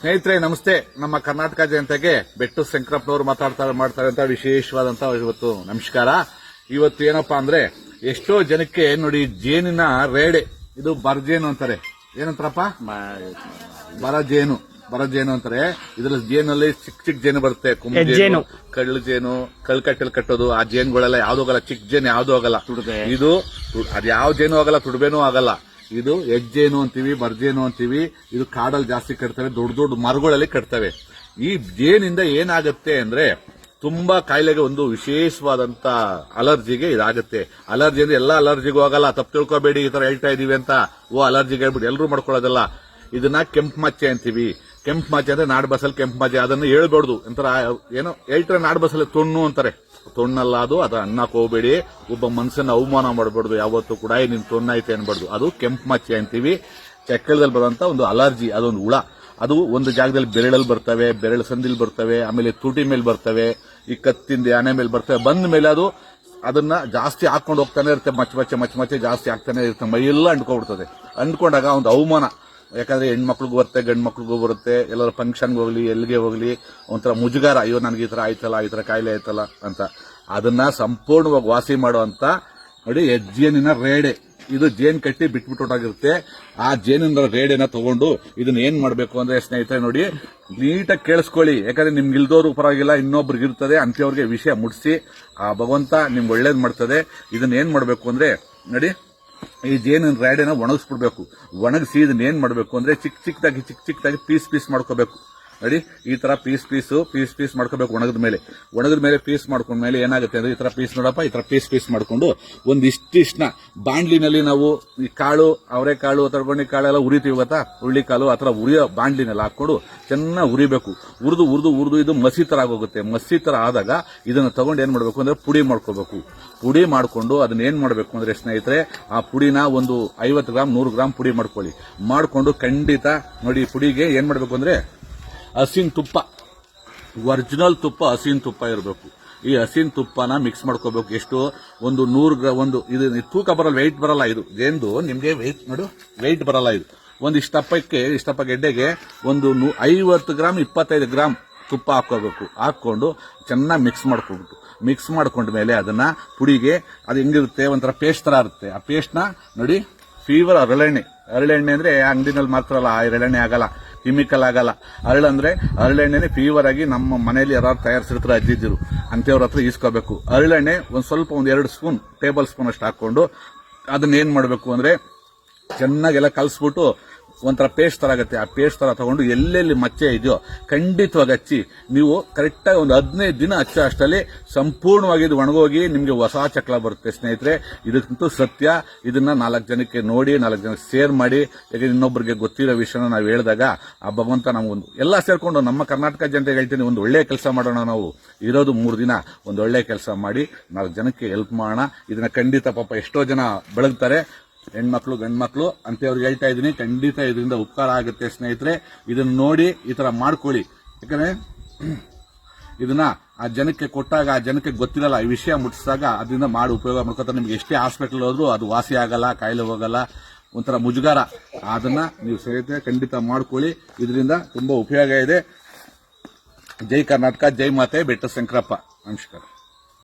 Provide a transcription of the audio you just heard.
ಸ್ನೇಹಿತರೆ ನಮಸ್ತೆ. ನಮ್ಮ ಕರ್ನಾಟಕ ಜನತೆಗೆ ಬೆಟ್ಟು ಶಂಕರಪ್ಪನವರು ಮಾತಾಡ್ತಾರೆ ಮಾಡ್ತಾರೆ ಅಂತ ವಿಶೇಷವಾದಂತ ಇವತ್ತು ನಮಸ್ಕಾರ. ಇವತ್ತು ಏನಪ್ಪಾ ಅಂದ್ರೆ ಎಷ್ಟೋ ಜನಕ್ಕೆ ನೋಡಿ ಜೇನಿನ ರೇಡೆ ಇದು ಬರ್ಜೇನು ಅಂತಾರೆ. ಏನಂತಾರಪ್ಪ? ಬರ ಜೇನು ಬರ ಜೇನು ಅಂತಾರೆ. ಇದ್ರಲ್ಲಿ ಜೇನಲ್ಲಿ ಚಿಕ್ಕ ಚಿಕ್ಕ ಜೇನು ಬರುತ್ತೆ. ಜೇನು. ಕಳ್ಳು ಜೇನು ಕಳ್ಕಟ್ಟಲ್ ಕಟ್ಟೋದು ಆ ಜೇನುಗಳೆಲ್ಲ ಯಾವ್ದು ಹೋಗಲ್ಲ ಚಿಕ್ಕ ಜೇನು ಯಾವ್ದು ಹೋಗಲ್ಲ ಇದು ಅದು ಯಾವ ಜೇನು ಆಗಲ್ಲ ತುಡ್ಬೇನು ಆಗಲ್ಲ. ಇದು ಹೆಜ್ಜೇನು ಅಂತೀವಿ ಮರ್ಜೇನು ಅಂತೀವಿ, ಇದು ಕಾಡಲ್ಲಿ ಜಾಸ್ತಿ ಕಟ್ತವೆ, ದೊಡ್ಡ ದೊಡ್ಡ ಮರಗಳಲ್ಲಿ ಕಟ್ತವೆ. ಈ ಜೇನಿಂದ ಏನಾಗುತ್ತೆ ಅಂದ್ರೆ ತುಂಬಾ ಕಾಯಿಲೆಗೆ ಒಂದು ವಿಶೇಷವಾದಂತ ಅಲರ್ಜಿಗೆ ಇದಾಗುತ್ತೆ. ಅಲರ್ಜಿ ಅಂದ್ರೆ ಎಲ್ಲಾ ಅಲರ್ಜಿಗೂ ಆಗಲ್ಲ, ತಪ್ಪು ತಿಳ್ಕೊಬೇಡಿ, ಈ ತರ ಹೇಳ್ತಾ ಇದೀವಿ ಅಂತ ಓ ಅಲರ್ಜಿಗೆ ಹೇಳ್ಬಿಟ್ಟು ಎಲ್ಲರೂ ಮಾಡ್ಕೊಳ್ಳೋದಲ್ಲ. ಇದನ್ನ ಕೆಂಪು ಮಚ್ಚೆ ಅಂತೀವಿ. ಕೆಂಪು ಮಾಜೆ ಅಂದ್ರೆ ನಾಡ್ ಬಸಲ್ ಕೆಂಪು ಮಚ್ಚೆ ಅದನ್ನು ಹೇಳ್ಬಾರ್ದು. ಒಂಥರ ಏನೋ ಹೇಳ್ತಾರೆ ನಾಡ್ ತೊಣ್ಣು ಅಂತಾರೆ. ತೊಣ್ಣಲ್ಲ ಅದು ಅದ ಅನ್ನ ಹೋಗ್ಬೇಡಿ. ಒಬ್ಬ ಮನುಷ್ಯನ ಅವಮಾನ ಮಾಡಬಾರ್ದು ಯಾವತ್ತೂ ಕೂಡ "ಏ, ನಿನ್ ತೊಣ್ಣ ಐತೆ ಅನ್ಬಾರ್ದು. ಅದು ಕೆಂಪು ಮಾಚೆ ಅಂತೀವಿ. ಚಕ್ಕಳದಲ್ಲಿ ಬರುವಂತ ಒಂದು ಅಲರ್ಜಿ ಅದೊಂದು ಹುಳ. ಅದು ಒಂದು ಜಾಗದಲ್ಲಿ ಬೆರಳಲ್ಲಿ ಬರ್ತವೆ ಬೆರಳು ಸಂದಿಲ್ ಬರ್ತವೆ ಆಮೇಲೆ ತುಟಿ ಮೇಲೆ ಬರ್ತವೆ ಈ ಕತ್ತಿಂದ ಆನೆ ಮೇಲೆ ಬರ್ತವೆ. ಬಂದ ಮೇಲೆ ಅದು ಅದನ್ನ ಜಾಸ್ತಿ ಹಾಕೊಂಡು ಹೋಗ್ತಾನೆ ಇರುತ್ತೆ ಮಚ್ಚ ಮಚ್ಚೆ ಮಚ್ಚ ಮಚ್ಚೆ ಜಾಸ್ತಿ ಹಾಕ್ತಾನೆ ಇರುತ್ತೆ ಮೈಯೆಲ್ಲ ಅಂಟ್ಕೊಬಿಡ್ತದೆ. ಅಂಡ್ಕೊಂಡಾಗ ಒಂದು ಅವಮಾನ. ಯಾಕಂದ್ರೆ ಹೆಣ್ಮಕ್ಳಿಗೂ ಬರುತ್ತೆ ಗಂಡು ಮಕ್ಳಿಗೂ ಬರುತ್ತೆ, ಎಲ್ಲರ ಫಂಕ್ಷನ್ಗೆ ಹೋಗಲಿ, ಎಲ್ಲಿಗೆ ಹೋಗಲಿ, ಒಂಥರ ಮುಜುಗಾರ, ಅಯ್ಯೋ ನನಗೆ ಈ ಥರ ಆಯ್ತಲ್ಲ, ಈ ಥರ ಕಾಯಿಲೆ ಆಯ್ತಲ್ಲ ಅಂತ. ಅದನ್ನ ಸಂಪೂರ್ಣವಾಗಿ ವಾಸಿ ಮಾಡುವಂಥ ನೋಡಿ ಜೇನಿನ ರೇಡೆ. ಇದು ಜೇನು ಕಟ್ಟಿ ಬಿಟ್ಬಿಟ್ಟು ಹೊರ್ಟೋಗಿರುತ್ತೆ ಆ ಜೇನಿನ ರೇಡೆನ ತಗೊಂಡು ಇದನ್ನ ಏನು ಮಾಡಬೇಕು ಅಂದ್ರೆ ಸ್ನೇಹಿತರೆ ನೋಡಿ, ನೀಟಾಗಿ ಕೇಳಿಸ್ಕೊಳ್ಳಿ. ಯಾಕಂದ್ರೆ ನಿಮ್ಗೆ ಇಲ್ದೋರು ಪರವಾಗಿಲ್ಲ ಇನ್ನೊಬ್ರಿಗೆ ಇರ್ತದೆ ಅಂತವ್ರಿಗೆ ವಿಷಯ ಮುಟ್ಸಿ, ಆ ಭಗವಂತ ನಿಮ್ಗೆ ಒಳ್ಳೇದ್ ಮಾಡ್ತದೆ. ಇದನ್ನ ಏನು ಮಾಡಬೇಕು ಅಂದ್ರೆ, ನೋಡಿ ಈ ಜೇನಿನ ರ್ಯಾಡಿನ ಒಣಗಿಸ್ಬಿಡ್ಬೇಕು. ಒಣಗಿಸಿ ಇದನ್ನ ಏನ್ ಮಾಡ್ಬೇಕು ಅಂದ್ರೆ ಚಿಕ್ಕ ಚಿಕ್ಕದಾಗಿ ಚಿಕ್ಕ ಚಿಕ್ಕದಾಗಿ ಪೀಸ್ ಪೀಸ್ ಮಾಡ್ಕೋಬೇಕು. ನೋಡಿ, ಈ ತರ ಪೀಸ್ ಪೀಸು ಪೀಸ್ ಪೀಸ್ ಮಾಡ್ಕೋಬೇಕು ಒಣಗದ ಮೇಲೆ. ಒಣಗದ ಮೇಲೆ ಪೀಸ್ ಮಾಡ್ಕೊಂಡ ಮೇಲೆ ಏನಾಗುತ್ತೆ ಅಂದ್ರೆ ಈ ತರ ಪೀಸ್ ನೋಡಪ್ಪ, ಈ ತರ ಪೀಸ್ ಪೀಸ್ ಮಾಡ್ಕೊಂಡು ಒಂದ್ ಇಷ್ಟಿಷ್ಟನ್ನ ಬಾಂಡ್ಲಿನಲ್ಲಿ ನಾವು ಈ ಕಾಳು ಅವರೆಕಾಳು ತರ್ಗೊಂಡಿ ಕಾಳೆಲ್ಲ ಉರಿತೀವಿ ಗೊತ್ತಾ? ಹುಳ್ಳಿ ಕಾಳು, ಆ ಥರ ಉರಿಯೋ ಬಾಂಡ್ಲಿನಲ್ಲಿ ಹಾಕೊಂಡು ಚೆನ್ನಾಗಿ ಉರಿಬೇಕು. ಉರಿದು ಉರಿದು ಉರಿದು ಇದು ಮಸಿ ಥರ ಆಗೋಗುತ್ತೆ. ಮಸಿ ಥರ ಆದಾಗ ಇದನ್ನ ತಗೊಂಡು ಏನು ಮಾಡಬೇಕು ಅಂದ್ರೆ ಪುಡಿ ಮಾಡ್ಕೋಬೇಕು. ಪುಡಿ ಮಾಡ್ಕೊಂಡು ಅದನ್ನ ಏನು ಮಾಡಬೇಕು ಅಂದ್ರೆ ಸ್ನೇಹಿತರೆ, ಆ ಪುಡಿನ ಒಂದು ಐವತ್ತು ಗ್ರಾಮ್ ನೂರು ಗ್ರಾಮ್ ಪುಡಿ ಮಾಡ್ಕೊಳ್ಳಿ. ಮಾಡ್ಕೊಂಡು ಖಂಡಿತ ನೋಡಿ ಪುಡಿಗೆ ಏನು ಮಾಡಬೇಕು ಅಂದ್ರೆ ಹಸಿನ ತುಪ್ಪ. ಒರಿಜಿನಲ್ ತುಪ್ಪ ಹಸಿನ ತುಪ್ಪ ಇರಬೇಕು. ಈ ಹಸಿನ ತುಪ್ಪನ ಮಿಕ್ಸ್ ಮಾಡ್ಕೋಬೇಕು. ಎಷ್ಟು? ಒಂದು ನೂರು ಗ್ರಾ, ಒಂದು ಇದು ತೂಕ ಬರಲ್ಲ ವೆಯ್ಟ್ ಬರಲ್ಲ ಇದು. ಎಂದು ನಿಮಗೆ ವೆಯ್ಟ್ ನೋಡು ವೆಯ್ಟ್ ಬರಲ್ಲ ಇದು. ಒಂದು ಇಷ್ಟಪ್ಪಕ್ಕೆ, ಇಷ್ಟಪ್ಪ ಗೆಡ್ಡೆಗೆ ಒಂದು ನೂ- ಐವತ್ತು ಗ್ರಾಮ್ ಇಪ್ಪತ್ತೈದು ಗ್ರಾಮ್ ತುಪ್ಪ ಹಾಕೋಬೇಕು ಹಾಕ್ಕೊಂಡು ಚೆನ್ನಾಗಿ ಮಿಕ್ಸ್ ಮಾಡ್ಕೊಬಿಟ್ಟು. ಮಿಕ್ಸ್ ಮಾಡ್ಕೊಂಡ ಅದನ್ನು ಪುಡಿಗೆ, ಅದು ಹೆಂಗಿರುತ್ತೆ? ಒಂಥರ ಪೇಸ್ಟ್ ಥರ ಇರುತ್ತೆ. ಆ ಪೇಸ್ಟ್ನ ನೋಡಿ ಫೀವರ್ ಹರಳೆಣ್ಣೆ ಹರಳೆಣ್ಣೆ ಅಂದರೆ ಅಂಗಡಿನಲ್ಲಿ ಮಾತ್ರ ಅಲ್ಲ, ಆ ಹರಳೆಣ್ಣೆ ಆಗಲ್ಲ. ಕೆಮಿಕಲ್ ಆಗಲ್ಲ. ಹರಳಂದ್ರೆ ಹರಳೆಣ್ಣೆನೆ ಫೀವರ್ ಆಗಿ ನಮ್ಮ ಮನೆಯಲ್ಲಿ ಯಾರು ತಯಾರಿಸಿರ್ತಾರೆ ಅಜ್ಜಿದ್ದರು ಅಂತೇವ್ರ ಹತ್ರ ಈಸ್ಕೋಬೇಕು. ಹರಳೆಣ್ಣೆ ಒಂದು ಸ್ವಲ್ಪ ಒಂದು ಎರಡು ಸ್ಪೂನ್ ಟೇಬಲ್ ಸ್ಪೂನ್ ಅಷ್ಟು ಹಾಕೊಂಡು ಅದನ್ನ ಏನು ಮಾಡಬೇಕು ಅಂದ್ರೆ ಚೆನ್ನಾಗೆಲ್ಲ ಕಲ್ಸ್ಬಿಟ್ಟು ಒಂಥರ ಪೇಸ್ಟ್ ಥರ ಆಗುತ್ತೆ. ಆ ಪೇಸ್ಟ್ ಥರ ತಗೊಂಡು ಎಲ್ಲೆಲ್ಲಿ ಮಚ್ಚೆ ಇದೆಯೋ ಖಂಡಿತವಾಗಿ ಹಚ್ಚಿ, ನೀವು ಕರೆಕ್ಟಾಗಿ ಒಂದು ಹದಿನೈದು ದಿನ ಹಚ್ಚೋ ಅಷ್ಟರಲ್ಲಿ ಸಂಪೂರ್ಣವಾಗಿ ಇದು ಒಣಗೋಗಿ ನಿಮಗೆ ಹೊಸ ಚಕ್ಲ ಬರುತ್ತೆ ಸ್ನೇಹಿತರೆ. ಇದಕ್ಕಂತೂ ಸತ್ಯ. ಇದನ್ನ ನಾಲ್ಕು ಜನಕ್ಕೆ ನೋಡಿ, ನಾಲ್ಕು ಜನಕ್ಕೆ ಶೇರ್ ಮಾಡಿ. ಯಾಕಂದ್ರೆ ಇನ್ನೊಬ್ಬರಿಗೆ ಗೊತ್ತಿರೋ ವಿಷಯನ ನಾವು ಹೇಳಿದಾಗ ಆ ಭಗವಂತ ನಮಗೊಂದು ಎಲ್ಲ ಸೇರಿಕೊಂಡು ನಮ್ಮ ಕರ್ನಾಟಕ ಜನತೆಗೆ ಹೇಳ್ತೀನಿ, ಒಂದು ಒಳ್ಳೆಯ ಕೆಲಸ ಮಾಡೋಣ ನಾವು. ಇರೋದು ಮೂರು ದಿನ, ಒಂದು ಒಳ್ಳೆಯ ಕೆಲಸ ಮಾಡಿ ನಾಲ್ಕು ಜನಕ್ಕೆ ಹೆಲ್ಪ್ ಮಾಡೋಣ. ಇದನ್ನ ಖಂಡಿತ ಪಾಪ ಎಷ್ಟೋ ಜನ ಬೆಳಗ್ತಾರೆ. ಹೆಣ್ಮಕ್ಳು, ಗಂಡ್ಮಕ್ಳು ಅಂತ ಅವ್ರಿಗೆ ಹೇಳ್ತಾ ಇದ್ದೀನಿ. ಖಂಡಿತ ಇದರಿಂದ ಉಪಕಾರ ಆಗುತ್ತೆ ಸ್ನೇಹಿತರೆ. ಇದನ್ನು ನೋಡಿ ಈ ಥರ ಮಾಡ್ಕೊಳ್ಳಿ. ಯಾಕಂದರೆ ಇದನ್ನ ಆ ಜನಕ್ಕೆ ಕೊಟ್ಟಾಗ, ಆ ಜನಕ್ಕೆ ಗೊತ್ತಿರಲ್ಲ, ಈ ವಿಷಯ ಮುಟ್ಟಿಸಿದಾಗ ಅದರಿಂದ ಮಾಡಿ ಉಪಯೋಗ ಮಾಡ್ಕೊತಾರೆ. ನಿಮ್ಗೆ ಎಷ್ಟೇ ಹಾಸ್ಪಿಟಲ್ ಹೋದ್ರು ಅದು ವಾಸಿ ಆಗಲ್ಲ, ಕಾಯಿಲೆ ಹೋಗಲ್ಲ, ಒಂಥರ ಮುಜುಗಾರ. ಅದನ್ನ ನೀವು ಸಹಿತ ಖಂಡಿತ ಮಾಡ್ಕೊಳ್ಳಿ. ಇದರಿಂದ ತುಂಬಾ ಉಪಯೋಗ ಇದೆ. ಜೈ ಕರ್ನಾಟಕ, ಜೈ ಮಾತೆ, ಬೆಟ್ಟ ಶಂಕರಪ್ಪ. ನಮಸ್ಕಾರ.